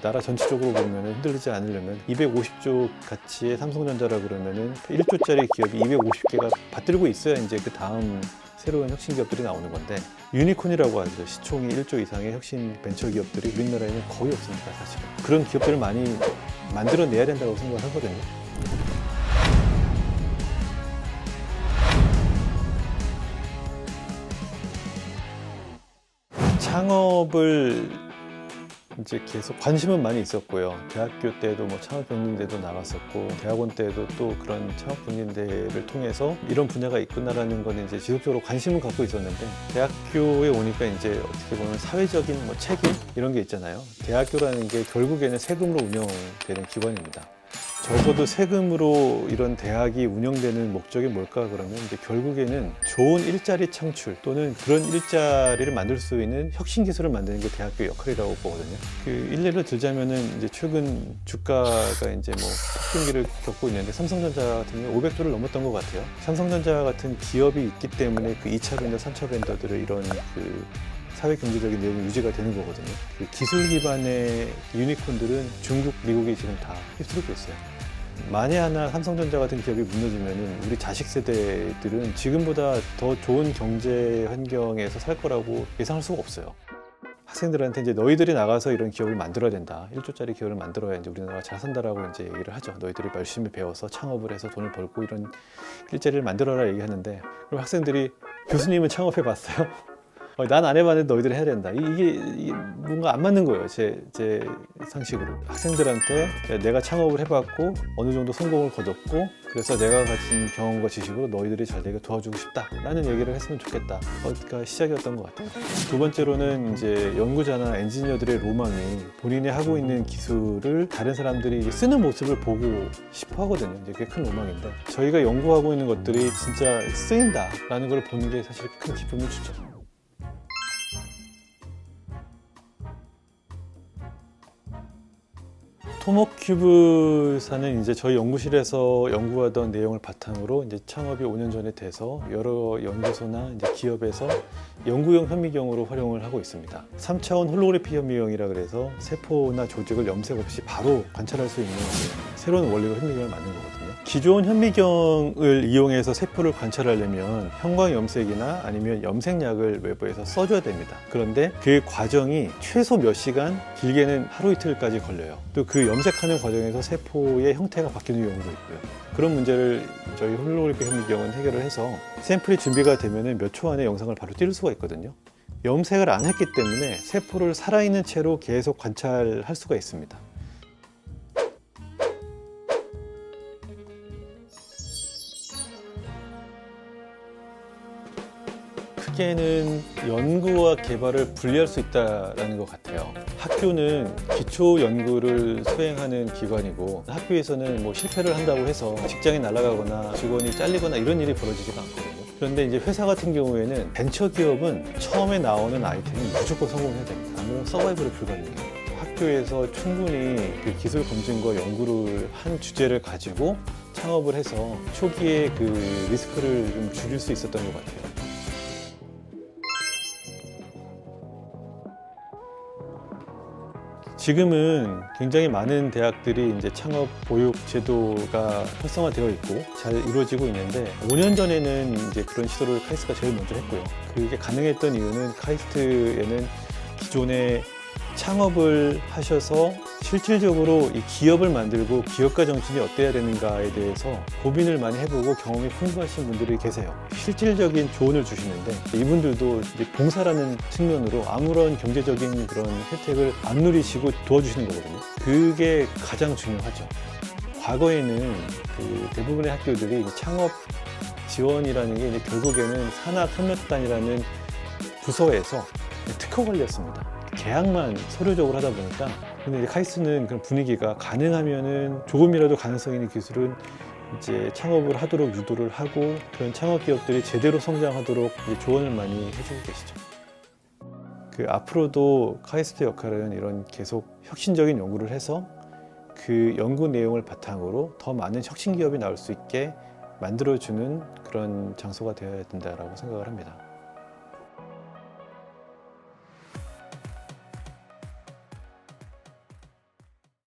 나라 전체적으로 보면 흔들리지 않으려면 250조 가치의 삼성전자라 그러면은 1조짜리 기업이 250개가 받들고 있어야 이제 그 다음 새로운 혁신 기업들이 나오는 건데 유니콘이라고 하죠. 시총이 1조 이상의 혁신 벤처 기업들이 우리나라에는 거의 없습니다, 사실은. 그런 기업들을 많이 만들어내야 된다고 생각을 하거든요. 창업을 이제 계속 관심은 많이 있었고요. 대학교 때도 뭐 창업 경린대도 나갔었고, 대학원 때도 또 그런 창업 경린대를 통해서 이런 분야가 있구나라는 거는 이제 지속적으로 관심은 갖고 있었는데, 대학교에 오니까 이제 어떻게 보면 사회적인 뭐 책임 이런 게 있잖아요. 대학교라는 게 결국에는 세금으로 운영되는 기관입니다. 적어도 세금으로 이런 대학이 운영되는 목적이 뭘까 그러면 이제 결국에는 좋은 일자리 창출 또는 그런 일자리를 만들 수 있는 혁신 기술을 만드는 게 대학교 역할이라고 보거든요. 그 일례를 들자면은 이제 최근 주가가 이제 뭐 폭등기를 겪고 있는데 삼성전자 같은 경우 500조를 넘었던 것 같아요. 삼성전자 같은 기업이 있기 때문에 그 2차 벤더, 3차 벤더들의 이런 그 사회 경제적인 내용이 유지가 되는 거거든요. 그 기술 기반의 유니콘들은 중국, 미국이 지금 다 휩쓸고 있어요. 만에 하나 삼성전자 같은 기업이 무너지면 우리 자식 세대들은 지금보다 더 좋은 경제 환경에서 살 거라고 예상할 수가 없어요. 학생들한테 이제 너희들이 나가서 이런 기업을 만들어야 된다. 1조짜리 기업을 만들어야 이제 우리나라가 잘 산다라고 이제 얘기를 하죠. 너희들이 열심히 배워서 창업을 해서 돈을 벌고 이런 일자리를 만들어라 얘기하는데 그럼 학생들이 교수님은 창업해 봤어요? 어, 난안 해봤는데 너희들이 해야 된다. 이- 이게, 이게 뭔가 안 맞는 거예요. 제, 제 상식으로. 학생들한테 야, 내가 창업을 해봤고 어느 정도 성공을 거뒀고 그래서 내가 가진 경험과 지식으로 너희들이 잘 되게 도와주고 싶다. 라는 얘기를 했으면 좋겠다. 어가 시작이었던 것 같아요. 두 번째로는 이제 연구자나 엔지니어들의 로망이 본인이 하고 있는 기술을 다른 사람들이 쓰는 모습을 보고 싶어 하거든요. 이제 그게 큰 로망인데 저희가 연구하고 있는 것들이 진짜 쓰인다라는 걸 보는 게 사실 큰 기쁨을 주죠. 토모큐브사는 이제 저희 연구실에서 연구하던 내용을 바탕으로 이제 창업이 5년 전에 돼서 여러 연구소나 이제 기업에서 연구용 현미경으로 활용을 하고 있습니다. 3차원 홀로그래피 현미경이라 그래서 세포나 조직을 염색 없이 바로 관찰할 수 있는 새로운 원리로 현미경을 만든 거거든요. 기존 현미경을 이용해서 세포를 관찰하려면 형광 염색이나 아니면 염색약을 외부에서 써줘야 됩니다. 그런데 그 과정이 최소 몇 시간, 길게는 하루 이틀까지 걸려요. 또 그 염색하는 과정에서 세포의 형태가 바뀌는 경우도 있고요. 그런 문제를 저희 홀로그래피 현미경은 해결을 해서 샘플이 준비가 되면 몇 초 안에 영상을 바로 띄울 수가 있거든요. 염색을 안 했기 때문에 세포를 살아있는 채로 계속 관찰할 수가 있습니다. 크게는 연구와 개발을 분리할 수 있다는 것 같아요. 학교는 기초 연구를 수행하는 기관이고 학교에서는 뭐 실패를 한다고 해서 직장이 날아가거나 직원이 잘리거나 이런 일이 벌어지지가 않거든요. 그런데 이제 회사 같은 경우에는 벤처 기업은 처음에 나오는 아이템이 무조건 성공해야 됩니다. 아무런 서바이벌이 불가능해요. 학교에서 충분히 그 기술 검증과 연구를 한 주제를 가지고 창업을 해서 초기에 그 리스크를 좀 줄일 수 있었던 것 같아요. 지금은 굉장히 많은 대학들이 이제 창업 보육 제도가 활성화되어 있고 잘 이루어지고 있는데 5년 전에는 이제 그런 시도를 카이스트가 제일 먼저 했고요. 그게 가능했던 이유는 카이스트에는 기존에 창업을 하셔서 실질적으로 이 기업을 만들고 기업가 정신이 어때야 되는가에 대해서 고민을 많이 해보고 경험이 풍부하신 분들이 계세요. 실질적인 조언을 주시는데 이분들도 봉사라는 측면으로 아무런 경제적인 그런 혜택을 안 누리시고 도와주시는 거거든요. 그게 가장 중요하죠. 과거에는 그 대부분의 학교들이 창업 지원이라는 게 결국에는 산학협력단이라는 부서에서 특허 관리였습니다. 계약만 서류적으로 하다 보니까 근데 이제 카이스트는 그런 분위기가 가능하면은 조금이라도 가능성 있는 기술은 이제 창업을 하도록 유도를 하고 그런 창업 기업들이 제대로 성장하도록 조언을 많이 해주고 계시죠. 그 앞으로도 카이스트 역할은 이런 계속 혁신적인 연구를 해서 그 연구 내용을 바탕으로 더 많은 혁신 기업이 나올 수 있게 만들어주는 그런 장소가 되어야 된다라고 생각을 합니다.